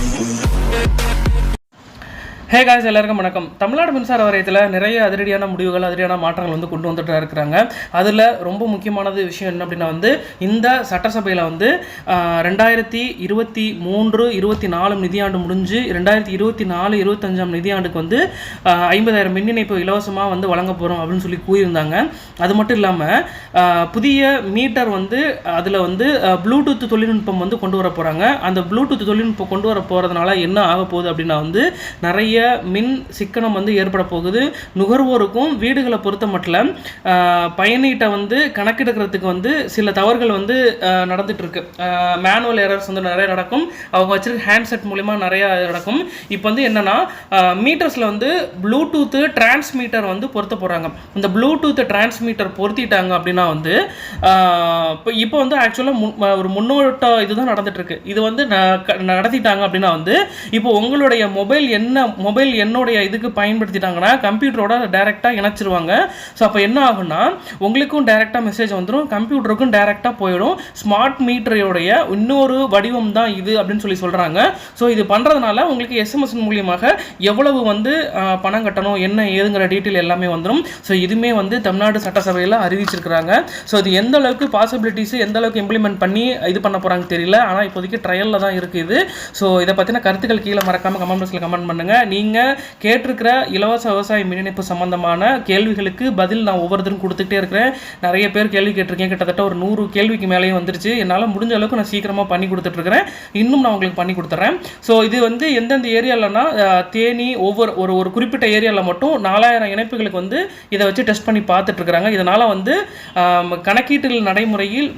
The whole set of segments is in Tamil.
Thank you. ஹே காய்ஸ் எல்லாருக்கும் வணக்கம். தமிழ்நாடு மின்சார வாரியத்தில் நிறைய அதிரடியான முடிவுகள் அதிரடியான மாற்றங்கள் வந்து கொண்டு வந்துட்டு இருக்கிறாங்க. அதில் ரொம்ப முக்கியமானது விஷயம் என்ன அப்படின்னா வந்து இந்த சட்டசபையில் வந்து ரெண்டாயிரத்தி இருபத்தி மூன்று இருபத்தி நாலு நிதியாண்டு முடிஞ்சு ரெண்டாயிரத்தி இருபத்தி நாலு இருபத்தஞ்சாம் நிதியாண்டுக்கு வந்து ஐம்பதாயிரம் மின் இணைப்பு இலவசமாக வந்து வழங்க போகிறோம் அப்படின்னு சொல்லி கூறியிருந்தாங்க. அது மட்டும் இல்லாமல் புதிய மீட்டர் வந்து அதில் வந்து ப்ளூடூத் தொழில்நுட்பம் வந்து கொண்டு வர போகிறாங்க அந்த ப்ளூடூத் தொழில்நுட்பம் கொண்டு வர போகிறதுனால என்ன ஆக போகுது அப்படின்னா வந்து நிறைய மின் சிக்கனம் வந்து ஏற்பட போகுது. நுகர்வோருக்கும் வீடுகளை பொறுத்த மட்டும் பயனீட்டை வந்து கணக்கெடுக்கிறதுக்கு வந்து சில தவறுகள் வந்து ஆஹ், மேனுவல் எரர்ஸ் வந்து நிறைய நடக்கும். அவங்க வச்சிருக்க ஹேண்ட்செட் மூலிமா நிறைய நடக்கும். இப்போ வந்து என்னென்னா மீட்டர்ஸில் வந்து ப்ளூடூத்து டிரான்ஸ்மீட்டர் வந்து பொருத்த போகிறாங்க இந்த ப்ளூடூத்து டிரான்ஸ்மீட்டர் பொருத்திட்டாங்க அப்படின்னா வந்து இப்போ இப்போ வந்து ஆக்சுவலாக ஒரு முன்னோட்ட இதுதான் நடந்துட்டு இது வந்து நடத்திட்டாங்க அப்படின்னா வந்து இப்போ உங்களுடைய மொபைல் என்ன மொபைல் என்னுடைய இதுக்கு பயன்படுத்திட்டாங்கன்னா கம்ப்யூட்டரோட டைரெக்டாக இணைச்சிருவாங்க. ஸோ அப்போ என்ன ஆகும்னா உங்களுக்கும் டைரெக்டாக மெசேஜ் வந்துடும் கம்ப்யூட்டருக்கும் டைரெக்டாக போயிடும். ஸ்மார்ட் மீட்டரையோடைய இன்னொரு வடிவம் தான் இது அப்படின்னு சொல்லி சொல்கிறாங்க ஸோ இது பண்ணுறதுனால உங்களுக்கு எஸ்எம்எஸ் மூலியமாக எவ்வளவு வந்து பணம் கட்டணும் என்ன ஏதுங்கிற டீட்டெயில் எல்லாமே வந்துடும் ஸோ இதுவுமே வந்து தமிழ்நாடு சட்டசபையில் அறிவிச்சிருக்கிறாங்க. ஸோ இது எந்த அளவுக்கு பாசிபிலிட்டிஸ் எந்த அளவுக்கு இம்ப்ளிமெண்ட் பண்ணி இது பண்ண போகிறாங்க தெரியல. ஆனால் இப்போதைக்கு ட்ரையலில் தான் இருக்குது ஸோ இதை பற்றின கருத்துக்கள் கீழே மறக்காமல் கமெண்ட் பாக்ஸில் கமெண்ட் பண்ணுங்கள் நீங்கள் கேட்டிருக்கிற இலவச விவசாய மின் இணைப்பு சம்மந்தமான கேள்விகளுக்கு பதில் நான் ஒவ்வொருத்தரும் கொடுத்துக்கிட்டே இருக்கிறேன். நிறைய பேர் கேள்வி கேட்டிருக்கேன். கிட்டத்தட்ட ஒரு நூறு கேள்விக்கு மேலேயும் வந்துருச்சு. என்னால் முடிஞ்ச அளவுக்கு நான் சீக்கிரமாக பண்ணி கொடுத்துட்ருக்கிறேன். இன்னும் நான் உங்களுக்கு பண்ணி கொடுத்துட்றேன். ஸோ இது வந்து எந்தெந்த ஏரியாலனா தேனி ஒவ்வொரு ஒரு ஒரு குறிப்பிட்ட ஏரியாவில் மட்டும் நாலாயிரம் இணைப்புகளுக்கு வந்து இதை வச்சு டெஸ்ட் பண்ணி பார்த்துட்ருக்குறாங்க. இதனால் வந்து கணக்கீட்டு நடைமுறையில்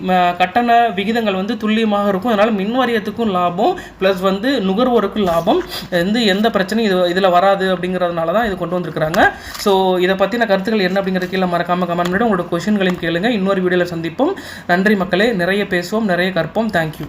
கட்டண விகிதங்கள் வந்து துல்லியமாக இருக்கும். அதனால் மின் வாரியத்துக்கும் லாபம் ப்ளஸ் வந்து நுகர்வோருக்கும் லாபம். வந்து எந்த பிரச்சனையும் இது இதில் வராது அப்படிங்கிறதுனால தான் இது கொண்டு வந்திருக்கிறாங்க. ஸோ இதை பற்றின கருத்துக்கள் என்ன அப்படிங்கிறது கீழே மறக்காமல் கமெண்ட் பண்ணி உங்களோட கொஷின்களையும் கேளுங்க. இன்னொரு வீடியோவில் சந்திப்போம். நன்றி மக்களே. நிறைய பேசுவோம். நிறைய கற்போம். தேங்க்யூ